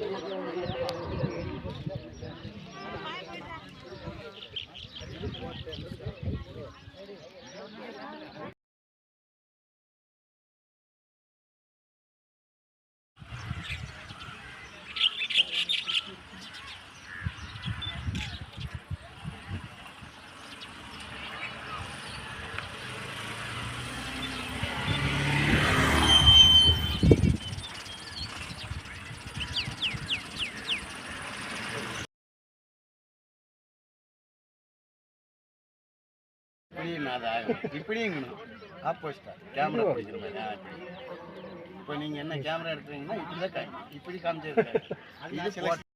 Thank you. இப்படி நான் அதை இப்படிங்கணும் ஆப்போசிட்டா கேமரா பிடிக்கிற மாதிரி. இப்போ நீங்கள் என்ன கேமரா எடுக்கிறீங்கன்னா இப்படி தான் இப்படி காமிச்சிருக்காரு. இது